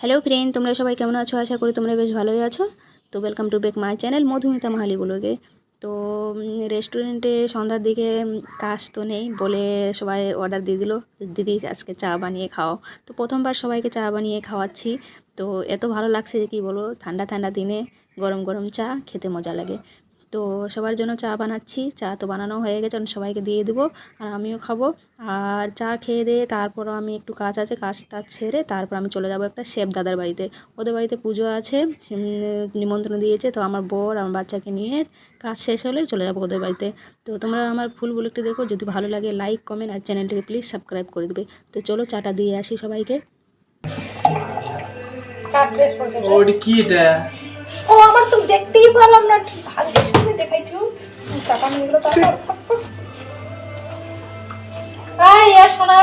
Hello friend তোমরা সবাই কেমন আছো? আশা করি তোমরা বেশ ভালোই আছো। তো welcome to back my channel Madhumita Mahali ব্লগে। তো রেস্টুরেন্টে সন্ধ্যার দিকে কাজ তো নেই বলে সবাই অর্ডার দিয়ে দিল। দিদি, আজকে চা বানিয়ে খাও। তো প্রথমবার সবাইকে চা বানিয়ে খাওয়াচ্ছি। তো এত ভালো লাগছে যে কী বলো ঠান্ডা ঠান্ডা দিনে গরম গরম চা খেতে মজা লাগে। তো সবার জন্য চা বানাচ্ছি। চা তো বানানো হয়ে গেছে, আমি সবাইকে দিয়ে দেবো আর আমিও খাব। আর চা খেয়ে দিয়ে তারপর আমি একটু কাজ আছে, কাজটা ছেড়ে তারপর আমি চলে যাব একটা শেফ দাদার বাড়িতে। ওদের বাড়িতে পুজো আছে নিমন্ত্রণ দিয়েছে, তো আমার বর আমার বাচ্চাকে নিয়ে কাজ শেষ হলে চলে যাব ওদের বাড়িতে। তো তোমরা আমার ফুল বুলেটটি দেখো, যদি ভালো লাগে লাইক কমেন্ট আর চ্যানেলটিকে প্লিজ সাবস্ক্রাইব করে দেবে। তো চলো চাটা দিয়ে আসি সবাইকে। কি এটা? ও আমার তো দেখতেই পেলাম না। ঠিক ভাগ্যিস তুমি দেখাইছো। টাকা নিয়ে গেলো তারপর আয় আর শোনা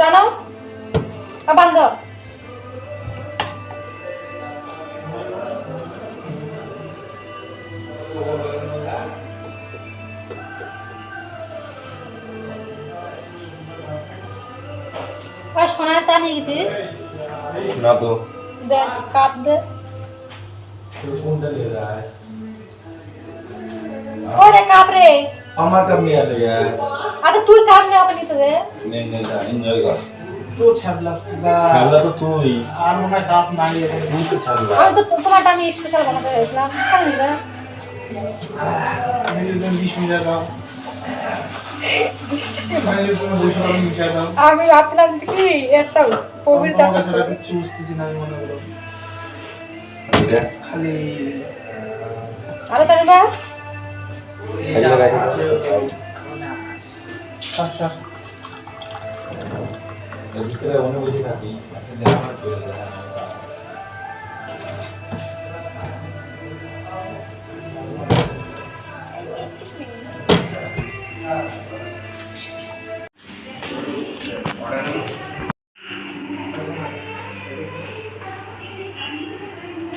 জানাও বান্ধ আর সোনা চা নিয়ে গেছিস? না তো। দে কাপ দে। ওরে কাপরে আমার কাপ নিয়ে আসে গেল আরে তুই কাপ নে আপনি তো রে নে নে যা এনজয় কর। তো ছাবলা ছাবলা তো তুই। আর মনে দাঁত নাই এখন। তুই তো ছাবলা আমি তো তোমারটা আমি স্পেশাল বানাতে গেছিলাম কেন না আমি তো বিশ মিনিট দাও। আমি ভাবছিলাম কি একটা প্রবীর চাপ কিছু বুঝতেছি না আমি মনে করো এটা খালি আরে চালু না খেলা রাখি থাক থাক এর ভিতরে অনেক বেশি থাকি দেখা না চলে যায়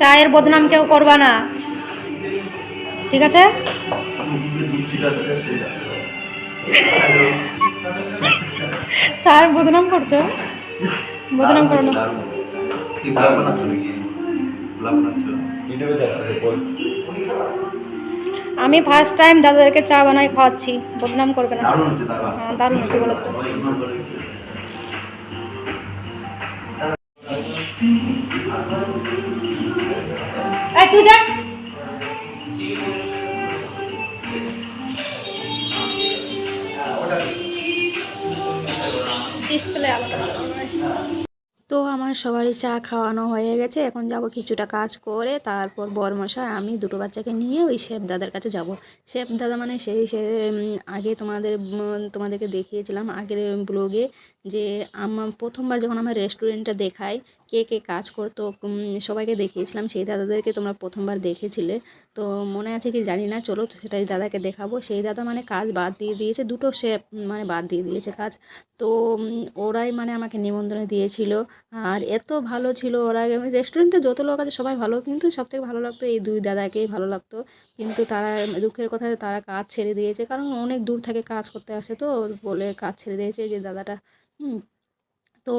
চায়ের বদনাম কেউ করবা না। ঠিক আছে? চায়ের বদনাম করছ? বদনাম করো না। আমি ফার্স্ট টাইম দাদাদেরকে চা বানাই খাওয়াচ্ছি। বদনাম করবে না। দারুণ হচ্ছে হ্যাঁ দারুণ হচ্ছে বলো দেখ ডিসপ্লে আলাদা। তো আমার সবারই চা খাওয়ানো হয়ে গেছে। এখন যাব কিছুটা কাজ করে, তারপর বরমশাই আমি দুটো বাচ্চাকে নিয়ে ওই শেফ দাদার কাছে যাব। শেফ দাদা মানে সেই সে আগে তোমাদের তোমাদেরকে দেখিয়েছিলাম আগের ব্লগে যে আমার প্রথমবার যখন আমার রেস্টুরেন্টটা দেখাই, কে কে কাজ করতো সবাইকে দেখিয়েছিলাম, সেই দাদাদেরকে তোমরা প্রথমবার দেখেছিলে। তো মনে আছে কি জানি না, চলো তো সেটাই দাদাকে দেখাবো। সেই দাদা মানে কাজ বাদ দিয়ে দিয়েছে, দুটো শেফ মানে বাদ দিয়ে দিয়েছে কাজ। তো ওরাই মানে আমাকে নিমন্ত্রণ দিয়েছিল। আর এত ভালো ছিল ওরা রেস্টুরেন্টে যত লোক আছে সবাই ভালো, কিন্তু সবথেকে ভালো লাগতো এই দুই দাদাকেই ভালো লাগতো। কিন্তু তারা দুঃখের কথা তারা কাজ ছেড়ে দিয়েছে, কারণ অনেক দূর থেকে কাজ করতে আসে তো বলে কাজ ছেড়ে দিয়েছে যে দাদাটা, হুম। তো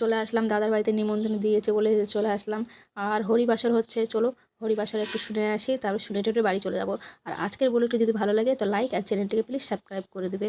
চলে আসলাম, দাদার বাড়িতে নিমন্ত্রণ দিয়েছে বলে চলে আসলাম। আর হরিবাসর হচ্ছে, চলো হরিবাসর একটু শুনে আসি, তারপর শুনে টুটে বাড়ি চলে যাব। আর আজকের বলে যদি ভালো লাগে, তো লাইক আর চ্যানেলটিকে প্লিজ সাবস্ক্রাইব করে দেবে।